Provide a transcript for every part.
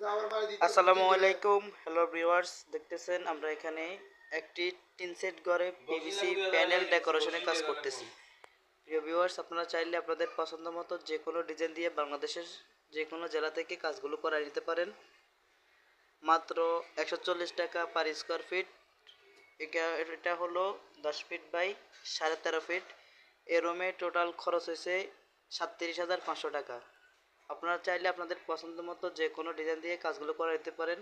আসসালামু আলাইকুম hello viewers দেখতেছেন আমরা এখানে একটি টিন সেট ঘরে পিভিসি প্যানেল ডেকোরেশনের কাজ করতেছি। প্রিয় ভিউয়ার্স আপনারা চাইলে আপনাদের পছন্দ মতো যে কোনো ডিজাইন দিয়ে বাংলাদেশের যে কোনো জেলা থেকে কাজগুলো করা নিতে পারেন। মাত্র একশো চল্লিশ টাকা পার স্কোয়ার ফিট এটা- এটা হলো দশ ফিট বাই সাড়ে তেরো ফিট এ রুমে টোটাল খরচ হয়েছে সাতত্রিশ হাজার পাঁচশো টাকা। আপনারা চাইলে আপনাদের পছন্দ মতো যে কোনো ডিজাইন দিয়ে কাজগুলো করে নিতে পারেন।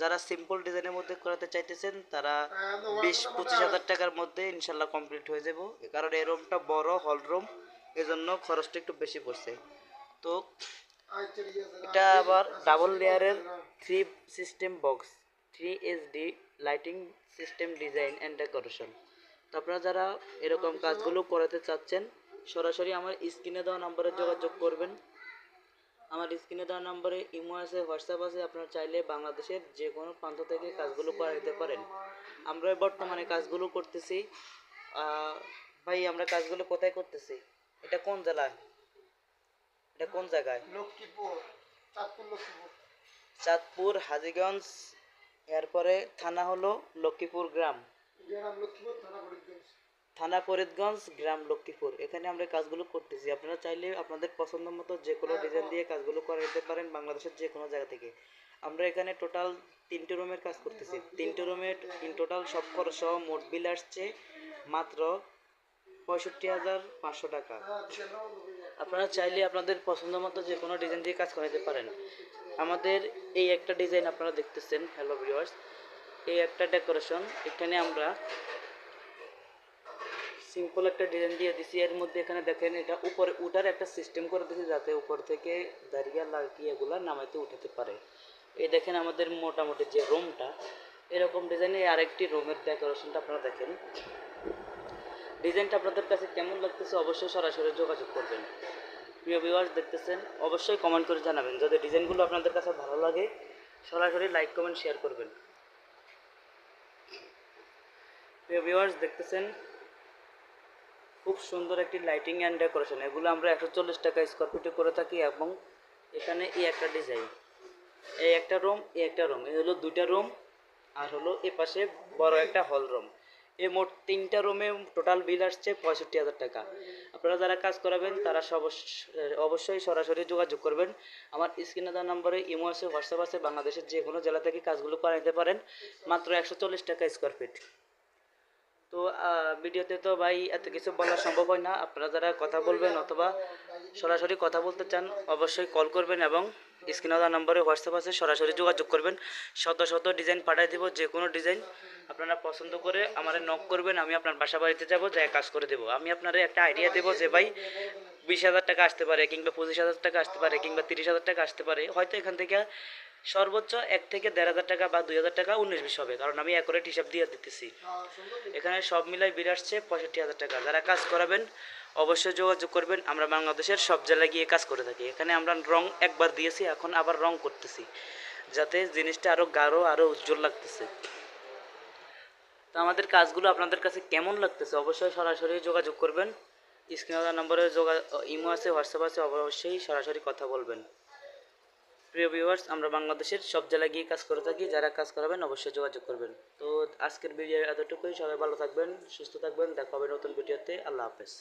যারা সিম্পল ডিজাইনের মধ্যে করাতে চাইতেছেন, তারা বিশ, পঁচিশ হাজার টাকার মধ্যে ইনশাল্লাহ কমপ্লিট হয়ে যাব। কারণ এই রুমটা বড় হল রুম এজন্য খরচটা একটু বেশি পড়ছে। তো এটা আবার ডাবল লেয়ারের three system box three D lighting system design and decoration তো আপনারা যারা এরকম কাজগুলো করাতে চাচ্ছেন, সরাসরি আমার স্ক্রিনে দেওয়া নম্বরে যোগাযোগ করবেন। আমার স্ক্রিনে দেওয়া নম্বরে ইমো আছে হোয়াটসঅ্যাপ আছে আপনারা চাইলে বাংলাদেশের যে কোনো প্রান্ত থেকে কাজগুলো করে নিতে পারেন। আমরা বর্তমানে কাজগুলো করতেছি। আহ, ভাই আমরা কাজগুলো কোথায় করতেছি? এটা কোন জেলায়? এটা কোন জায়গায়? লক্ষ্মীপুর চাঁদপুর লক্ষ্মীপুর। চাঁদপুর হাজিগঞ্জ এরপরে থানা হলো লক্ষ্মীপুর গ্রাম। গ্রাম লক্ষ্মীপুর থানা থানা ফরিদগঞ্জ গ্রাম লক্ষ্মীপুর। এখানে আমরা কাজগুলো করতেছি। আপনারা চাইলে আপনাদের পছন্দ মতো যে কোনো ডিজাইন দিয়ে কাজগুলো করে নিতে পারেন বাংলাদেশের যে কোনো জায়গা থেকে। আমরা এখানে টোটাল তিনটে রুমের কাজ করতেছি। তিনটে রুমের ইন টোটাল সব খরচ সহ মোট বিল আসছে মাত্র পঁয়ষট্টি হাজার পাঁচশো টাকা। আপনারা চাইলে আপনাদের পছন্দ মতো যে কোনো ডিজাইন দিয়ে কাজ করে নিতে পারেন। আমাদের এই একটা ডিজাইন আপনারা দেখতেছেন হ্যালো ভিউয়ার্স এই একটা ডেকোরেশন এখানে আমরা সিম্পল একটা ডিজাইন দিয়ে দিছি, এর মধ্যে এখানে দেখেন এটা উপরে উঠার একটা সিস্টেম করে দিয়েছি যাতে উপর থেকে দাঁড়িয়ে লাড়কি এগুলা নামাইতে উঠাতে পারে। এই দেখেন আমাদের মোটামুটি যে রুমটা, এরকম ডিজাইনে আরেকটি রুমের ডেকোরেশনটা আপনারা দেখেন। ডিজাইনটা আপনাদের কাছে কেমন লাগতেছে অবশ্যই সরাসরি যোগাযোগ করবেন। প্রিয় ভিউয়ার্স দেখতেছেন, অবশ্যই কমেন্ট করে জানাবেন। যদি ডিজাইনগুলো আপনাদের কাছে ভালো লাগে, সরাসরি লাইক কমেন্ট শেয়ার করবেন। প্রিয় ভিউয়ার্স দেখতেছেন খুব সুন্দর একটি লাইটিং অ্যান্ড ডেকোরেশন এগুলো আমরা একশো চল্লিশ টাকা স্কোয়ার ফিটে করে থাকি এবং এখানে এই একটা ডিজাইন এই একটা রুম এই একটা রুম এই হলো দুইটা রুম আর হলো এ পাশে বড় একটা হল রুম এ মোট তিনটা রুমে টোটাল বিল আসছে পঁয়ষট্টি হাজার টাকা। আপনারা যারা কাজ করাবেন, তারা অবশ্যই সরাসরি যোগাযোগ করবেন। আমার স্ক্রিনে দেওয়া নম্বরে ইমো আছে হোয়াটসঅ্যাপ আছে, বাংলাদেশের যে কোনো জেলা থেকে কাজগুলো করে নিতে পারেন। মাত্র একশো চল্লিশ টাকা স্কোয়ার ফিট তো ভিডিওতে তো ভাই এত কিছু বলা সম্ভব হয় না। আপনারা যারা কথা বলবেন অথবা সরাসরি কথা বলতে চান, অবশ্যই কল করবেন এবং স্ক্রিনে দেওয়া নম্বরে হোয়াটসঅ্যাপ আছে, সরাসরি যোগাযোগ করবেন। শত শত ডিজাইন পাঠিয়ে দেবো, যে কোনো ডিজাইন আপনারা পছন্দ করে আমার নক করবেন, আমি আপনার বাসা বাড়িতে যাব, যাই কাজ করে দেবো। আমি আপনার একটা আইডিয়া দেবো যে ভাই বিশ হাজার টাকা আসতে পারে কিংবা পঁচিশ হাজার টাকা আসতে পারে কিংবা তিরিশ হাজার টাকা আসতে পারে। হয়তো এখান থেকে সর্বোচ্চ এক থেকে দেড় হাজার টাকা বা দুই হাজার টাকা উনিশ বিশ হবে, কারণ আমি অ্যাকুরেট হিসাব দিয়ে দিতেছি। এখানে সব মিলাই বিল আসছে পঁয়ষট্টি হাজার টাকা। যারা কাজ করাবেন, অবশ্যই যোগাযোগ করবেন। আমরা বাংলাদেশের সব জেলায় গিয়ে কাজ করে থাকি। এখানে আমরা রং একবার দিয়েছি, এখন আবার রং করতেছি, যাতে জিনিসটা আরও গাঢ় আরও উজ্জ্বল লাগতেছে। তো আমাদের কাজগুলো আপনাদের কাছে কেমন লাগতেছে? অবশ্যই সরাসরি যোগাযোগ করবেন। স্ক্রিনে নম্বরে যোগা ইমো আছে, হোয়াটসঅ্যাপ আছে, অবশ্যই সরাসরি কথা বলবেন। প্রিয় ভিউয়ার্স আমরা বাংলাদেশের সব জেলায় গিয়ে কাজ করে থাকি। যারা কাজ করাবেন, অবশ্যই যোগাযোগ করবেন। তো আজকের ভিডিও এতটুকুই। সবাই ভালো থাকবেন, সুস্থ থাকবেন। দেখা হবে নতুন ভিডিওতে আল্লাহ হাফেজ।